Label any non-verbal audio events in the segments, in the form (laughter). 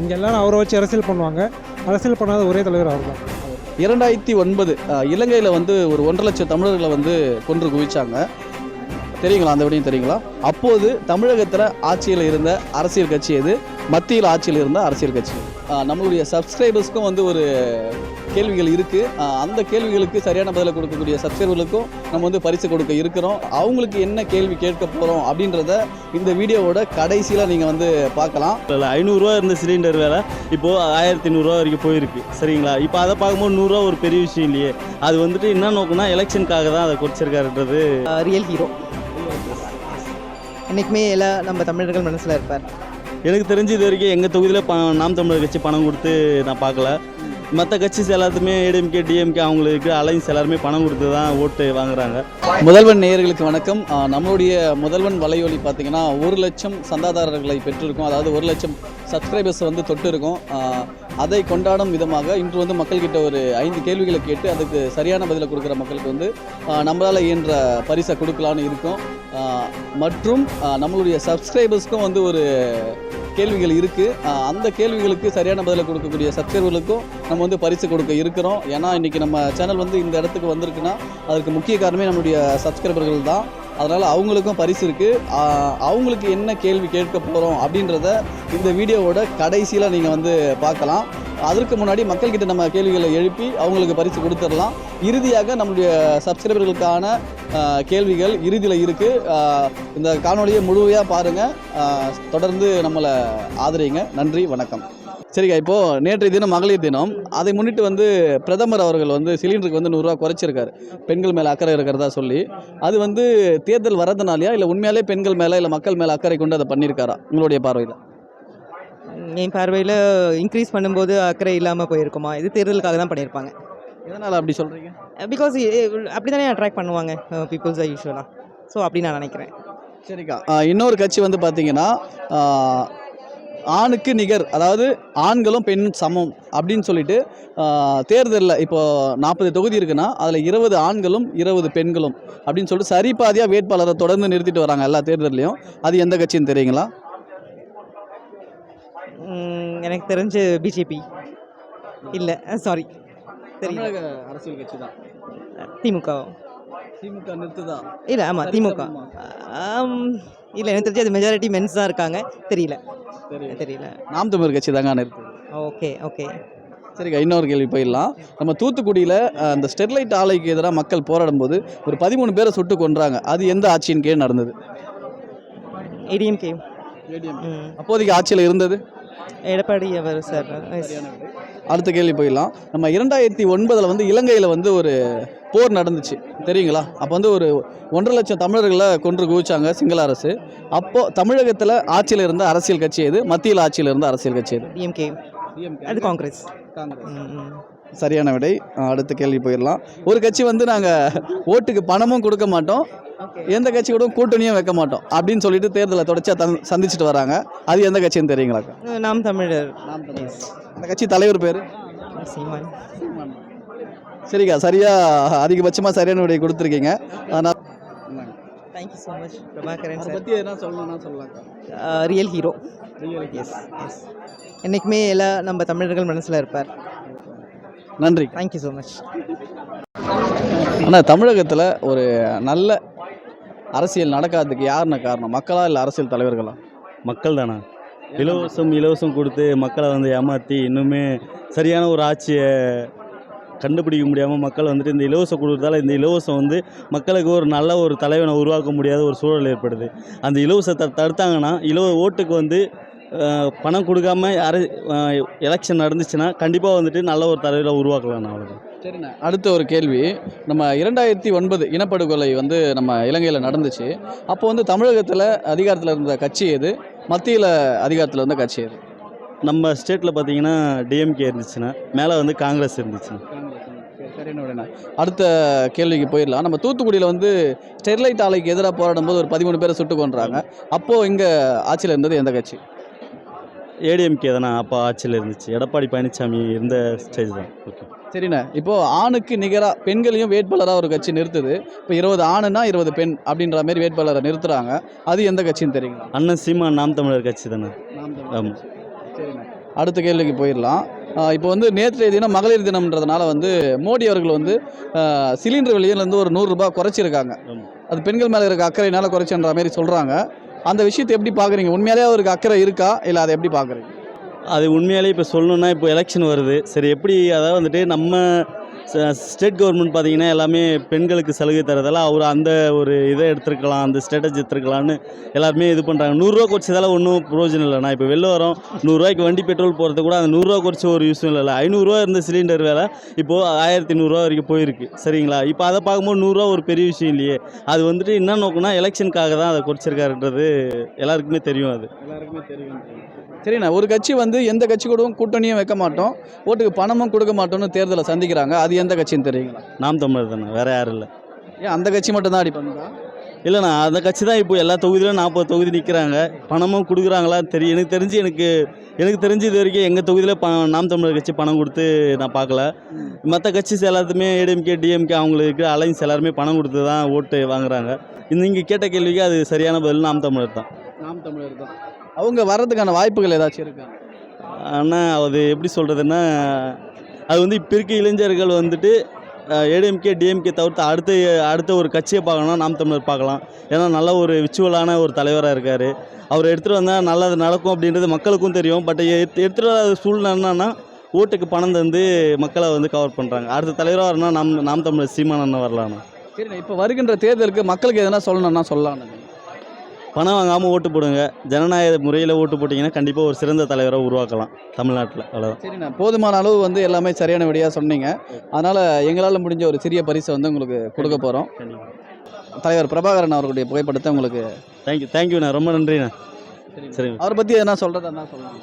இங்கே எல்லாரும் அவரை வச்சு அரசியல் பண்ணுவாங்க. அரசியல் பண்ணாத ஒரே தலைவர் அவர் தான் இரண்டாயிரத்தி ஒன்பது இலங்கையில் வந்து ஒரு ஒன்றரை லட்சம் தமிழர்களை வந்து கொன்று குவிச்சாங்க. தெரியுங்களா? அந்த விடையும் தெரியுங்களா? அப்போது தமிழகத்தில் ஆட்சியில் இருந்த அரசியல் கட்சி எது? மத்தியில் ஆட்சியில் இருந்த அரசியல் கட்சி. நம்மளுடைய சப்ஸ்கிரைபர்ஸ்க்கும் வந்து ஒரு கேள்விகள் இருக்குது அந்த கேள்விகளுக்கு சரியான பதிலை கொடுக்கக்கூடிய சப்ஸ்கிரைபர்களுக்கும் நம்ம வந்து பரிசு கொடுக்க இருக்கிறோம். அவங்களுக்கு என்ன கேள்வி கேட்க போகிறோம் அப்படின்றத இந்த வீடியோவோட கடைசியில் நீங்கள் வந்து பார்க்கலாம். இல்லை ஐநூறுரூவா இருந்த சிலிண்டர் வேலை இப்போது ஆயிரத்தி நூறுரூவா வரைக்கும் போயிருக்கு. சரிங்களா? இப்போ அதை பார்க்கும்போது நூறுரூவா ஒரு பெரிய விஷயம் இல்லையே. அது வந்துட்டு என்ன நோக்கம்னா எலெக்ஷனுக்காக தான் அதை குறைச்சிருக்காருன்றது ரியல் ஹீரோ என்றைக்குமே எல்லாம் நம்ம தமிழர்கள் மனசில் இருப்பார். எனக்கு தெரிஞ்சு இது வரைக்கும் எங்கள் தொகுதியில் ப நாம் தமிழர் கட்சி பணம் கொடுத்து நான் பார்க்கல. மற்ற கட்சிஸ் எல்லாத்துமே ஏடிஎம்கே டிஎம்கே அவங்களுக்கு அலைன்ஸ் எல்லாருமே பணம் கொடுத்து தான் ஓட்டு வாங்குறாங்க. முதல்வன் நேயர்களுக்கு வணக்கம். நம்மளுடைய முதல்வன் வலையொலி பார்த்தீங்கன்னா ஒரு லட்சம் சந்தாதாரர்களை பெற்றிருக்கோம். அதாவது ஒரு லட்சம் சப்ஸ்கிரைபர்ஸ் வந்து தொட்டு இருக்கோம் அதை கொண்டாடும் விதமாக இன்று வந்து மக்கள்கிட்ட ஒரு ஐந்து கேள்விகளை கேட்டு அதுக்கு சரியான பதிலை கொடுக்குற மக்களுக்கு வந்து நம்மளால் இயன்ற பரிசை கொடுக்கலான்னு இருக்கோம். மற்றும் நம்மளுடைய சப்ஸ்கிரைபர்ஸ்க்கும் வந்து ஒரு கேள்விகள் இருக்குது அந்த கேள்விகளுக்கு சரியான பதிலை கொடுக்கக்கூடிய சப்ஸ்கிரைபர்களுக்கும் நம்ம வந்து பரிசு கொடுக்க இருக்கிறோம். ஏன்னா இன்றைக்கி நம்ம சேனல் வந்து இந்த இடத்துக்கு வந்திருக்குன்னா அதுக்கு முக்கிய காரணமே நம்மளுடைய சப்ஸ்கிரைபர்கள் தான். அதனால் அவங்களுக்கும் பரிசு இருக்குது அவங்களுக்கு என்ன கேள்வி கேட்க போகிறோம் அப்படின்றத இந்த வீடியோவோட கடைசியில் நீங்கள் வந்து பார்க்கலாம். அதற்கு முன்னாடி மக்கள்கிட்ட நம்ம கேள்விகளை எழுப்பி அவங்களுக்கு பரிசு கொடுத்துடலாம். இறுதியாக நம்மளுடைய சப்ஸ்கிரைபர்களுக்கான கேள்விகள் இறுதியில் இருக்குது இந்த காணொலியை முழுமையாக பாருங்கள் தொடர்ந்து நம்மளை ஆதரிங்க. நன்றி வணக்கம். சரிங்க இப்போது நேற்றைய தினம் மகளிர் தினம். அதை முன்னிட்டு வந்து பிரதமர் அவர்கள் வந்து சிலிண்டருக்கு வந்து நூறுரூவா குறைச்சிருக்காரு. பெண்கள் மேலே அக்கறை இருக்கிறதா சொல்லி. அது வந்து தேர்தல் வரதுனாலயா இல்லை உண்மையாலே பெண்கள் மேலே இல்லை மக்கள் மேலே அக்கறை கொண்டு அதை பண்ணியிருக்காரா? உங்களுடைய பார்வையில். என் பார்வையில் இன்க்ரீஸ் பண்ணும்போது அக்கறை இல்லாமல் போயிருக்குமா? இது தேர்தலுக்காக தான் பண்ணியிருப்பாங்க. எதனால் அப்படி சொல்கிறீங்க பிகாஸ் அப்படி தானே அட்ராக்ட் பண்ணுவாங்க பீப்புள்ஸாக யூஸ்வலாக ஸோ அப்படி நான் நினைக்கிறேன். சரிக்கா. இன்னொரு கட்சி வந்து பார்த்தீங்கன்னா ஆணுக்கு நிகர் அதாவது ஆண்களும் பெண்ணும் சமம் அப்படின்னு சொல்லிட்டு தேர்தலில் இப்போ நாற்பது தொகுதி இருக்குன்னா அதில் இருபது ஆண்களும் இருபது பெண்களும் அப்படின்னு சொல்லிட்டு சரிபாதியாக வேட்பாளரை தொடர்ந்து நிறுத்திட்டு வராங்க எல்லா தேர்தல்லையும். அது எந்த கட்சின்னு தெரியுங்களா? எனக்கு தெரிஞ்சு பிஜேபி இல்லை சாரி தெரியல. அரசியல் கட்சி தான் திமுக திமுக நிறுத்துதா? இல்லை ஆமாம் திமுக. இல்லை எனக்கு தெரிஞ்சு அது மெஜாரிட்டி மென்ஸ் தான் இருக்காங்க. தெரியல. தெரியல. நாம் தமிழர் கட்சி தாங்க நிறுத்துது. Okay okay. சரிக்கா இன்னொரு கேள்வி போயிடலாம். நம்ம தூத்துக்குடியில் அந்த ஸ்டெர்லைட் ஆலைக்கு எதிராக மக்கள் போராடும் போது ஒரு பதிமூணு பேரை சுட்டு கொன்றாங்க. அது எந்த ஆட்சியின் கீழ் நடந்தது? ஏடிஎம்கே அப்போதைக்கு ஆட்சியில் இருந்தது? எடப்பாடி அவர் சார் அடுத்த கேள்வி போயிடலாம். நம்ம இரண்டாயிரத்தி ஒன்பதில் வந்து இலங்கையில் வந்து ஒரு போர் நடந்துச்சு. தெரியுங்களா? அப்போ வந்து ஒரு ஒன்றரை லட்சம் தமிழர்களை கொன்று குவிச்சாங்க சிங்கள அரசு. அப்போது தமிழகத்தில் ஆட்சியில் இருந்த அரசியல் கட்சி எது? மத்தியில் ஆட்சியில் இருந்த அரசியல் கட்சி எது? டிஎம்கே அது காங்கிரஸ். காங்கிரஸ். சரியான விடை. அடுத்த கேள்வி போயிடலாம். ஒரு கட்சி வந்து நாங்கள் ஓட்டுக்கு பணமும் கொடுக்க மாட்டோம். எந்த கட்சி கூட கூட்டணியும் வைக்க மாட்டோம். அப்படின்னு சொல்லிட்டு தேர்தலை தொடர்ச்சியாக தந் சந்திச்சுட்டு வராங்க. அது எந்த கட்சின்னு தெரியுங்களாக்கா நாம் தமிழர். அந்த கட்சி தலைவர் பேர்? சரிக்கா சரியா அதிகபட்சமாக சரியான விடை கொடுத்துருக்கீங்க. அதனால் thank you so much Prabhakaran sir பற்றி எதனா சொல்லணும்னா சொல்லலாம்க்கா. ரியல் ஹீரோ எஸ் எஸ் என்றைக்குமே எல்லாம் நம்ம தமிழர்கள் மனசில் இருப்பார். நன்றி. தேங்க்யூ ஸோ மச் ஆனால் தமிழகத்தில் ஒரு நல்ல அரசியல் நடக்காததுக்கு யாருன்னு காரணம்? மக்களா இல்லை அரசியல் தலைவர்களா? மக்கள் தானே இலவசம் இலவசம் கொடுத்து மக்களை வந்து ஏமாற்றி இன்னுமே சரியான ஒரு ஆட்சியை கண்டுபிடிக்க முடியாமல் மக்கள் வந்துட்டு இந்த இலவசம் கொடுக்குறதால இந்த இலவசம் வந்து மக்களுக்கு ஒரு நல்ல ஒரு தலைவனை உருவாக்க முடியாத ஒரு சூழல் ஏற்படுது. அந்த இலவசத்தை தடுத்தாங்கன்னா இலவ ஓட்டுக்கு வந்து பணம் கொடுக்காம யாரு எலெக்ஷன் நடந்துச்சுன்னா கண்டிப்பாக வந்துட்டு நல்ல ஒரு தலைவரை உருவாக்கலாம் நான் அவ்வளோதான் சரிண்ணே அடுத்த ஒரு கேள்வி. நம்ம இரண்டாயிரத்தி ஒன்பது இனப்படுகொலை வந்து நம்ம இலங்கையில் நடந்துச்சு. அப்போ வந்து தமிழகத்தில் அதிகாரத்தில் இருந்த கட்சி எது? மத்தியில் அதிகாரத்தில் இருந்த கட்சி எது? நம்ம ஸ்டேட்டில் பார்த்தீங்கன்னா டிஎம்கே இருந்துச்சுன்னா மேலே வந்து காங்கிரஸ் இருந்துச்சுன்னா. அடுத்த கேள்விக்கு போயிடலாம். நம்ம தூத்துக்குடியில் வந்து ஸ்டெர்லைட் ஆலைக்கு எதிராக போராடும் போது ஒரு பதிமூணு பேரை சுட்டு கொன்றாங்க. அப்போது இங்கே ஆட்சியில் இருந்தது எந்த கட்சி? ஏடிஎம்கே தானே அப்போ ஆட்சியில் இருந்துச்சு. எடப்பாடி பழனிசாமி இருந்த ஸ்டேஜ் தான். ஓகே சரிண்ணே. இப்போது ஆணுக்கு நிகராக பெண்களையும் வேட்பாளராக ஒரு கட்சி நிறுத்துது. இப்போ இருபது ஆணுனா இருபது பெண் அப்படின்ற மாதிரி வேட்பாளரை நிறுத்துறாங்க. அது எந்த கட்சின்னு தெரியுங்களா? அண்ணன் சீமான் நாம் தமிழர் கட்சி தானே. ஆமாம் சரிண்ணே. அடுத்த கேள்விக்கு போயிடலாம். இப்போ வந்து நேற்றைய தினம் மகளிர் தினம்ன்றதுனால வந்து மோடி அவர்கள் வந்து சிலிண்டர் விலையிலேருந்து ஒரு நூறுரூபா குறைச்சிருக்காங்க. அது பெண்கள் மேலே இருக்க அக்கறையினால குறைச்சன்ற மாதிரி சொல்கிறாங்க அந்த விஷயத்தை எப்படி பார்க்குறீங்க? உண்மையாலே அவருக்கு அக்கறை இருக்கா? இல்லை அதை எப்படி பார்க்குறீங்க? அது உண்மையாலே இப்போ சொல்லணுன்னா இப்போ எலெக்ஷன் வருது. சரி எப்படி அதாவது வந்துட்டு நம்ம ஸ்டேட் கவர்மெண்ட் பார்த்தீங்கன்னா எல்லாமே பெண்களுக்கு சலுகை தரதால் அவர் அந்த ஒரு இதை எடுத்துருக்கலாம் அந்த ஸ்ட்ராட்டஜி எடுத்துருக்கலாம்னு எல்லாருமே இது பண்ணுறாங்க நூறுரூவா குறைச்சதால ஒன்றும் பிரயோஜனம் இல்லை. நான் இப்போ வெளில வரோம் நூறுரூவாய்க்கு வண்டி பெட்ரோல் போகிறது கூட அந்த நூறுரூவா குறைச்ச ஒரு யூஸும் இல்லை ஐநூறுரூவா இருந்த சிலிண்டர் வேலை இப்போது ஆயிரத்தி நூறுரூவா வரைக்கும் போயிருக்கு. சரிங்களா? இப்போ அதை பார்க்கும்போது நூறுரூவா ஒரு பெரிய விஷயம் இல்லையே. அது வந்துட்டு என்ன நோக்கம்னா எலெக்ஷனுக்காக தான் அதை குறைச்சிருக்காருன்றது எல்லாருக்குமே தெரியும் அது. எல்லாருக்குமே தெரியும். சரிண்ணா ஒரு கட்சி வந்து எந்த கட்சி கூடவும் கூட்டணியும் வைக்க மாட்டோம். ஓட்டுக்கு பணமும் கொடுக்க மாட்டோம்னு தேர்தலை சந்திக்கிறாங்க. அது எந்த கட்சின்னு தெரியுங்களா? நாம் தமிழர் தானே வேறு யாரும் இல்லை. ஏன் அந்த கட்சி மட்டும் தான் அடி பண்ணுறா இல்லைண்ணா அந்த கட்சி தான் இப்போ எல்லா தொகுதியிலும் நாற்பது தொகுதி நிற்கிறாங்க. பணமும் கொடுக்குறாங்களா? தெரியும் எனக்கு தெரிஞ்சு எனக்கு எனக்கு தெரிஞ்சு இது வரைக்கும் எங்கள் தொகுதியில் ப நாம் தமிழர் கட்சி பணம் கொடுத்து நான் பார்க்கல. மற்ற கட்சிஸ் எல்லாத்துமே ஏடிஎம்கே டிஎம்கே அவங்களுக்கு அலைன்ஸ் எல்லாருமே பணம் கொடுத்து தான் ஓட்டு வாங்குறாங்க. நீங்கள் கேட்ட கேள்விக்கு அது சரியான பதில் நாம் தமிழர் தான். நாம் தமிழர் தான். அவங்க வர்றதுக்கான வாய்ப்புகள் ஏதாச்சும் இருக்கா? ஆனால் அது எப்படி சொல்கிறதுன்னா அது வந்து இப்போ இருக்க இளைஞர்கள் வந்துட்டு ஏடிஎம்கே டிஎம்கே தவிர்த்து அடுத்த அடுத்த ஒரு கட்சியை பார்க்கணும் நாம் தமிழர் பார்க்கலாம். ஏன்னா நல்ல ஒரு விச்சுவலான ஒரு தலைவராக இருக்கார். அவர் எடுத்துகிட்டு வந்தால் நல்லது நடக்கும் அப்படின்றது மக்களுக்கும் தெரியும். பட் எடுத்துகிட்டு வராத சூழ்நிலை என்னன்னா ஓட்டுக்கு பணம் தந்து மக்களை வந்து கவர் பண்ணுறாங்க அடுத்த தலைவராக வரணும் நாம் நாம் தமிழர் சீமான் வரலான்னு சரிண்ணா இப்போ வருகின்ற தேர்தலுக்கு மக்களுக்கு எதனா சொல்லணும்னா சொல்லலாம்ண்ணா. பணம் வாங்காமல் ஓட்டு போடுங்க. ஜனநாயக முறையில் ஓட்டு போட்டிங்கன்னா கண்டிப்பாக ஒரு சிறந்த தலைவரை உருவாக்கலாம். தமிழ்நாட்டில். அவ்வளோதான் சரிண்ணா. போதுமான அளவு வந்து எல்லாமே சரியான விடையாக சொன்னீங்க. அதனால் எங்களால் முடிஞ்ச ஒரு சிறிய பரிசை வந்து உங்களுக்கு கொடுக்க போகிறோம் தலைவர் பிரபாகரன் அவர்களுடைய புகைப்படத்தை உங்களுக்கு தேங்க்யூ தேங்க்யூண்ணா ரொம்ப நன்றிண்ணா. சரிங்க அவரை பற்றி எதனா சொல்கிறதா சொல்லலாம்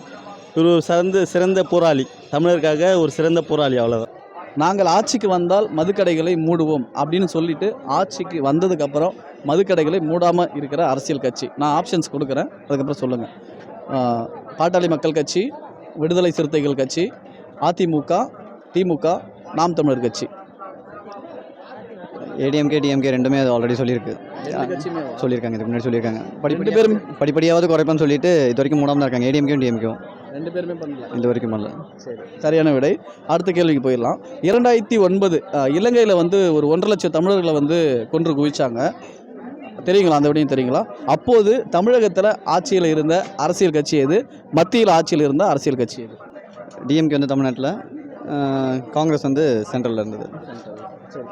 ஒரு சிறந்த சிறந்த போராளி. தமிழருக்காக ஒரு சிறந்த போராளி அவ்வளோதான் நாங்கள் ஆட்சிக்கு வந்தால் மதுக்கடைகளை மூடுவோம் அப்படின்னு சொல்லிட்டு ஆட்சிக்கு வந்ததுக்கப்புறம் மதுக்கடைகளை மூடாமல் இருக்கிற அரசியல் கட்சி. நான் ஆப்ஷன்ஸ் கொடுக்குறேன். அதுக்கப்புறம் சொல்லுங்கள் பாட்டாளி மக்கள் கட்சி விடுதலை சிறுத்தைகள் கட்சி அதிமுக திமுக நாம் தமிழர் கட்சி. ஏடிஎம்கே டிஎம்கே ரெண்டுமே அது ஆல்ரெடி சொல்லியிருக்கு. சொல்லியிருக்காங்க. இதுக்கு முன்னாடி சொல்லியிருக்காங்க. படிப்படி பேரும் படிப்படியாவது குறைப்பேன்னு சொல்லிட்டு இது வரைக்கும் மூடாம தான் இருக்காங்க. ஏடிஎம்கேயும் டிஎம்கேவும். ரெண்டு பேருமே பண்ணல இது வரைக்கும் பண்ணல சரியான விடை. அடுத்த கேள்விக்கு போயிடலாம். இரண்டாயிரத்தி ஒன்பது இலங்கையில் வந்து ஒரு ஒன்றரை லட்சம் தமிழர்களை வந்து கொன்று குவிச்சாங்க. தெரியுங்களா? அந்த விடையும் தெரியுங்களா? அப்போது தமிழகத்தில் ஆட்சியில் இருந்த அரசியல் கட்சி எது? மத்தியில் ஆட்சியில் இருந்த அரசியல் கட்சி எது? டிஎம்கே வந்து தமிழ்நாட்டில் காங்கிரஸ் வந்து சென்ட்ரலில் இருந்தது.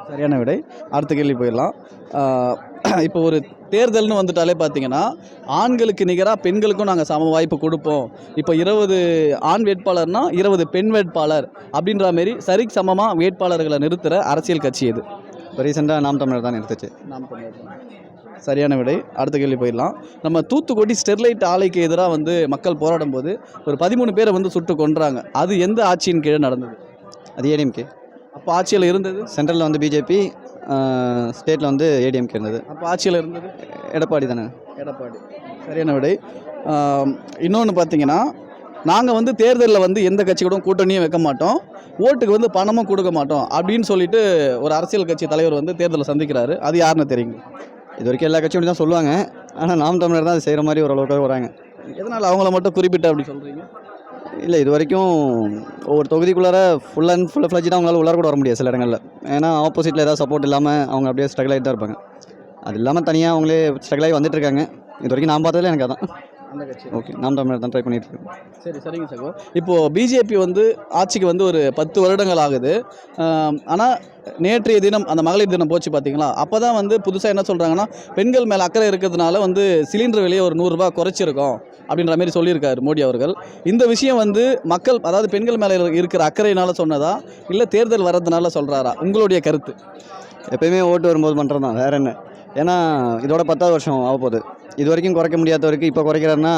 சரியான விடை. அடுத்த கேள்வி போயிடலாம். இப்போ ஒரு தேர்தல்னு வந்துட்டாலே பார்த்தீங்கன்னா ஆண்களுக்கு நிகராக பெண்களுக்கும் நாங்கள் சம வாய்ப்பு கொடுப்போம். இப்போ இருபது ஆண் வேட்பாளர்னா இருபது பெண் வேட்பாளர் அப்படின்ற மாரி சரிக்கு சமமாக வேட்பாளர்களை நிறுத்துகிற அரசியல் கட்சி எது? இப்போ ரீசெண்டாக நாம் தமிழர் தான் எடுத்துச்சு. நாம் சரியான விடை. அடுத்த கேள்வி போயிடலாம். நம்ம தூத்துக்குடி ஸ்டெர்லைட் ஆலைக்கு எதிராக வந்து மக்கள் போராடும் போது ஒரு பதிமூணு பேரை வந்து சுட்டு கொன்றாங்க. அது எந்த ஆட்சியின் கீழே நடந்தது? அது ஏடிஎம்கே அப்போ ஆட்சியில் இருந்தது? சென்ட்ரலில் வந்து பிஜேபி ஸ்டேட்டில் வந்து ஏடிஎம்கே இருந்தது. அப்போ ஆட்சியில் இருந்தது? எடப்பாடி தானே. எடப்பாடி. சரியான விடை? இன்னொன்று பார்த்தீங்கன்னா நாங்கள் வந்து தேர்தலில் வந்து எந்த கட்சி கூட கூட்டணியும் வைக்க மாட்டோம். ஓட்டுக்கு வந்து பணமும் கொடுக்க மாட்டோம். அப்படின்னு சொல்லிட்டு ஒரு அரசியல் கட்சி தலைவர் வந்து தேர்தலை சந்திக்கிறாரு. அது யாருன்னு தெரியுங்க இது வரைக்கும் எல்லா கட்சியும் தான் சொல்லுவாங்க. ஆனால் நாம் தமிழர் தான் அது செய்கிற மாதிரி ஓரளவுக்கு வராங்க. எதனால் அவங்கள மட்டும் குறிப்பிட்டு அப்படி சொல்கிறீங்க இல்லை இது வரைக்கும் ஒவ்வொரு தொகுதிக்குள்ளார ஃபுல் அண்ட் ஃபுல் ஃப்ளஜ்டாக அவங்களால உள்ளார கூட வர முடியாது சில இடங்களில். ஏன்னா ஆப்போசிட்டில் ஏதாவது சப்போர்ட் இல்லாமல் அவங்க அப்படியே ஸ்ட்ரகிள் ஆகிட்டு தான் இருப்பாங்க. அது இல்லாமல் தனியாக அவங்களே ஸ்ட்ரகிள் ஆகி வந்துட்டு இருக்காங்க. இது வரைக்கும் நான் பார்த்ததுல எனக்கு அதான். ஓகே நாம் தமிழர் தான் ட்ரை பண்ணிட்டு இருக்கேன் சரி சரிங்க சகோ. இப்போது பிஜேபி வந்து ஆட்சிக்கு வந்து ஒரு பத்து வருடங்கள் ஆகுது. ஆனால் நேற்றைய தினம் அந்த மகளிர் தினம் போச்சு பார்த்தீங்களா அப்போ தான் வந்து புதுசாக என்ன சொல்கிறாங்கன்னா பெண்கள் மேலே அக்கறை இருக்கிறதுனால வந்து சிலிண்டர் விலையை ஒரு நூறுரூபா குறைச்சிருக்கோம். அப்படின்ற மாதிரி சொல்லியிருக்காரு மோடி அவர்கள். இந்த விஷயம் வந்து மக்கள் அதாவது பெண்கள் மேலே இருக்கிற அக்கறையினால சொன்னதா இல்லை தேர்தல் வர்றதுனால சொல்கிறாரா உங்களுடைய கருத்து. எப்பயுமே ஓட்டு வரும்போது பண்ணுறது தான் வேறு என்ன. ஏன்னா இதோட பத்தாவது வருஷம் ஆக போகுது. இது வரைக்கும் குறைக்க முடியாதவருக்கு இப்போ குறைக்கிறாருன்னா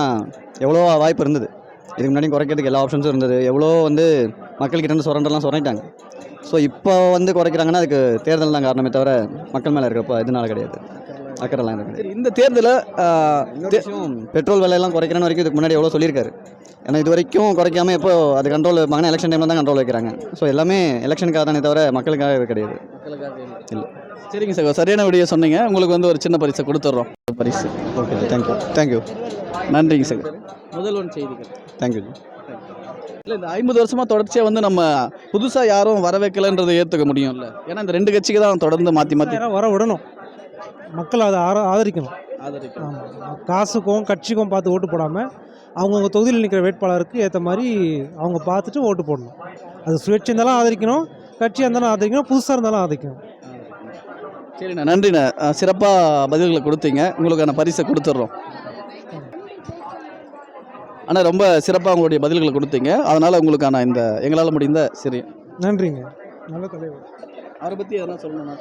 எவ்வளோ வாய்ப்பு இருந்தது. இதுக்கு முன்னாடி குறைக்கிறதுக்கு எல்லா ஆப்ஷன்ஸும் இருந்தது. எவ்வளோ வந்து மக்கள்கிட்ட இருந்து சுரண்டெல்லாம் சொல்லிட்டாங்க ஸோ இப்போ வந்து குறைக்கிறாங்கன்னா அதுக்கு தேர்தல் தான் காரணமே தவிர மக்கள் மேலே இருக்கப்போ இதனால கிடையாது. அக்கறைலாம் இருக்குது சரி இந்த தேர்தலை விஷயம் பெட்ரோல் விலையெல்லாம் குறைக்கிறேன்னு வரைக்கும் இதுக்கு முன்னாடி எவ்வளோ சொல்லியிருக்காரு. ஏன்னா இது வரைக்கும் குறைக்காம எப்போ அது கண்ட்ரோல் வைப்பாங்கன்னா எலெக்ஷன் டைமில் தான் கண்ட்ரோல் வைக்கிறாங்க. ஸோ எல்லாமே எலெக்ஷனுக்காக தானே தவிர மக்களுக்காக இது கிடையாது. இல்லை. சரிங்க சகோ சரியான விடிய சொன்னீங்க. உங்களுக்கு வந்து ஒரு சின்ன பரிசை கொடுத்துட்றோம் பரிசு. ஓகே தேங்க்யூ தேங்க்யூ நன்றிங்க சகோ முதல்வன் செய்திகள். தேங்க்யூ இல்லை இந்த ஐம்பது வருஷமாக தொடர்ச்சியாக வந்து நம்ம புதுசாக யாரும் வர வைக்கலன்றதை ஏற்றுக்க முடியும்ல? ஏன்னா இந்த ரெண்டு கட்சிக்கு தான் தொடர்ந்து மாற்றி மாற்றி வர விடணும். மக்கள் அதை ஆர ஆதரிக்கணும். ஆதரிக்கும் ஆமாம் காசுக்கும் கட்சிக்கும் பார்த்து ஓட்டு போடாமல் அவங்கவுங்க தொகுதியில் நிற்கிற வேட்பாளருக்கு ஏற்ற மாதிரி அவங்க பார்த்துட்டு ஓட்டு போடணும். அது சுயேட்சை இருந்தாலும் ஆதரிக்கணும் கட்சியாக இருந்தாலும் ஆதரிக்கணும் புதுசாக இருந்தாலும் ஆதரிக்கணும். சரிண்ணா நன்றிண்ணா. சிறப்பாக பதில்களை கொடுத்தீங்க. உங்களுக்கான பரிசை கொடுத்துட்றோம் அண்ணா ரொம்ப சிறப்பாக உங்களுடைய பதில்களை கொடுத்தீங்க. அதனால் உங்களுக்கான இந்த எங்களால் முடிந்த சரி நன்றிங்க. நல்ல தலைவர். அவரை பற்றி எதனா சொல்லணும்னா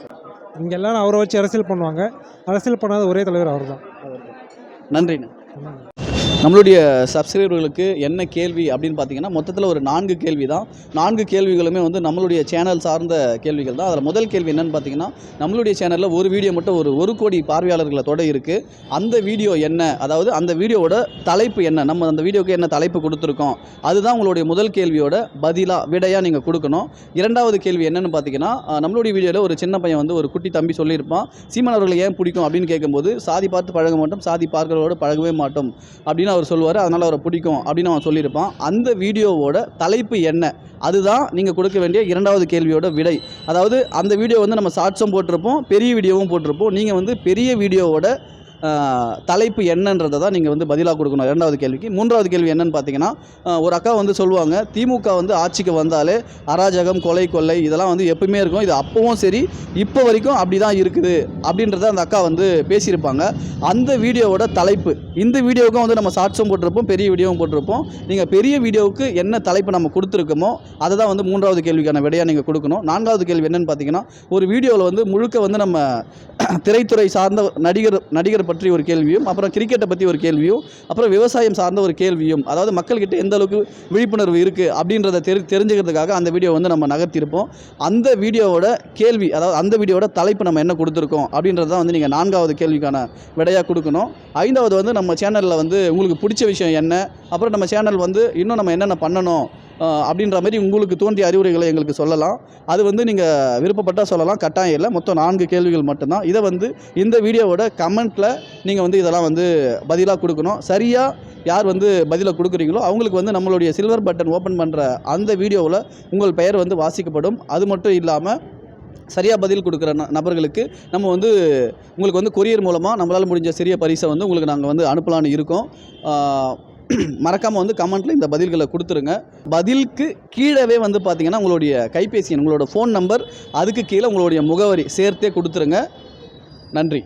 இங்கே எல்லாம் அவரை வச்சு அரசியல் பண்ணுவாங்க. அரசியல் பண்ணாத ஒரே தலைவர் அவர் தான் நன்றிண்ணா. நம்மளுடைய சப்ஸ்கிரைபர்களுக்கு என்ன கேள்வி அப்படின்னு பார்த்தீங்கன்னா மொத்தத்தில் ஒரு நான்கு கேள்வி தான் நான்கு கேள்விகளுமே வந்து நம்மளுடைய சேனல் சார்ந்த கேள்விகள் தான். அதில் முதல் கேள்வி என்னென்னு பார்த்தீங்கன்னா நம்மளுடைய சேனலில் ஒரு வீடியோ மட்டும் ஒரு ஒரு கோடி பார்வையாளர்களை தொட இருக்குது அந்த வீடியோ என்ன? அதாவது அந்த வீடியோவோட தலைப்பு என்ன? நம்ம அந்த வீடியோக்கு என்ன தலைப்பு கொடுத்துருக்கோம்? அதுதான் உங்களுடைய முதல் கேள்வியோட பதிலாக விடையாக நீங்கள் கொடுக்கணும். இரண்டாவது கேள்வி என்னென்னு பார்த்தீங்கன்னா நம்மளுடைய வீடியோவில் ஒரு சின்ன பையன் வந்து ஒரு குட்டி தம்பி சொல்லியிருப்பான். சீமான் அவர்களை ஏன் பிடிக்கும் அப்படின்னு கேட்கும்போது சாதி பார்த்து பழக மாட்டோம் சாதி பார்க்கிறவரோட பழகவே மாட்டோம். அப்படின்னு அவர் சொல்லுவார் அதனால் அவரை பிடிக்கும் அப்படின்னு அவன் சொல்லியிருப்பான். அந்த வீடியோவோட தலைப்பு என்ன? அதுதான் நீங்கள் கொடுக்க வேண்டிய இரண்டாவது கேள்வியோட விடை. அதாவது அந்த வீடியோ வந்து நம்ம ஷார்ட்ஸும் போட்டிருப்போம் பெரிய வீடியோவும் போட்டிருப்போம். நீங்கள் வந்து பெரிய வீடியோவோட தலைப்பு என்னன்றதை தான் நீங்கள் வந்து பதிலாக கொடுக்கணும். இரண்டாவது கேள்விக்கு. மூன்றாவது கேள்வி என்னன்னு பார்த்தீங்கன்னா ஒரு அக்கா வந்து சொல்லுவாங்க திமுக வந்து ஆட்சிக்கு வந்தாலே அராஜகம் கொலை கொள்ளை இதெல்லாம் வந்து எப்பவுமே இருக்கும். இது அப்பவும் சரி இப்போ வரைக்கும் அப்படி தான் இருக்குது அப்படின்றத அந்த அக்கா வந்து பேசியிருப்பாங்க. அந்த வீடியோவோட தலைப்பு இந்த வீடியோவுக்கும் வந்து நம்ம ஷார்ட்ஸும் போட்டிருப்போம் பெரிய வீடியோவும் போட்டிருப்போம். நீங்கள் பெரிய வீடியோவுக்கு என்ன தலைப்பு நம்ம கொடுத்துருக்கோமோ அதை தான் வந்து மூன்றாவது கேள்விக்கான விடையாக நீங்கள் கொடுக்கணும். நான்காவது கேள்வி என்னென்னு பார்த்தீங்கன்னா ஒரு வீடியோவில் வந்து முழுக்க வந்து நம்ம (clears throat) திரைத்துறை சார்ந்த நடிகர் நடிகர் பற்றி ஒரு கேள்வியும் அப்புறம் கிரிக்கெட்டை பற்றி ஒரு கேள்வியும் அப்புறம் விவசாயம் சார்ந்த ஒரு கேள்வியும் அதாவது மக்கள்கிட்ட எந்த அளவுக்கு விழிப்புணர்வு இருக்குது அப்படின்றத தெரி தெரிஞ்சுக்கிறதுக்காக அந்த வீடியோ வந்து நம்ம நகர்த்தியிருப்போம். அந்த வீடியோவோட கேள்வி அதாவது அந்த வீடியோவோட தலைப்பு நம்ம என்ன கொடுத்துருக்கோம் அப்படின்றது தான் வந்து நீங்கள் நான்காவது கேள்விக்கான விடையாக கொடுக்கணும். ஐந்தாவது வந்து நம்ம சேனலில் வந்து உங்களுக்கு பிடிச்ச விஷயம் என்ன அப்புறம் நம்ம சேனல் வந்து இன்னும் நம்ம என்னென்ன பண்ணணும் அப்படின்ற மாதிரி உங்களுக்கு தோன்றிய அறிவுரைகளை எங்களுக்கு சொல்லலாம். அது வந்து நீங்கள் விருப்பப்பட்டால் சொல்லலாம். கட்டாயம் இல்லை. மொத்தம் நான்கு கேள்விகள் மட்டும்தான். இதை வந்து இந்த வீடியோவோட கமெண்ட்டில் நீங்கள் வந்து இதெல்லாம் வந்து பதிலாக கொடுக்கணும். சரியாக யார் வந்து பதிலை கொடுக்குறீங்களோ அவங்களுக்கு வந்து நம்மளுடைய சில்வர் பட்டன் ஓப்பன் பண்ணுற அந்த வீடியோவில் உங்கள் பெயர் வந்து வாசிக்கப்படும். அது மட்டும் இல்லாமல் சரியாக பதில் கொடுக்குற ந- நபர்களுக்கு நம்ம வந்து உங்களுக்கு வந்து கொரியர் மூலமாக நம்மளால் முடிஞ்ச சிறிய பரிசை வந்து உங்களுக்கு நாங்கள் வந்து அனுப்பலான்னு இருக்கோம். (clears throat) மறக்காமல் வந்து கமெண்ட்டில் இந்த பதில்களை கொடுத்துருங்க. பதிலுக்கு கீழவே வந்து பார்த்தீங்கன்னா உங்களுடைய கைபேசி எண் உங்களோட ஃபோன் நம்பர் அதுக்கு கீழே உங்களுடைய முகவரி சேர்த்தே கொடுத்துருங்க. நன்றி.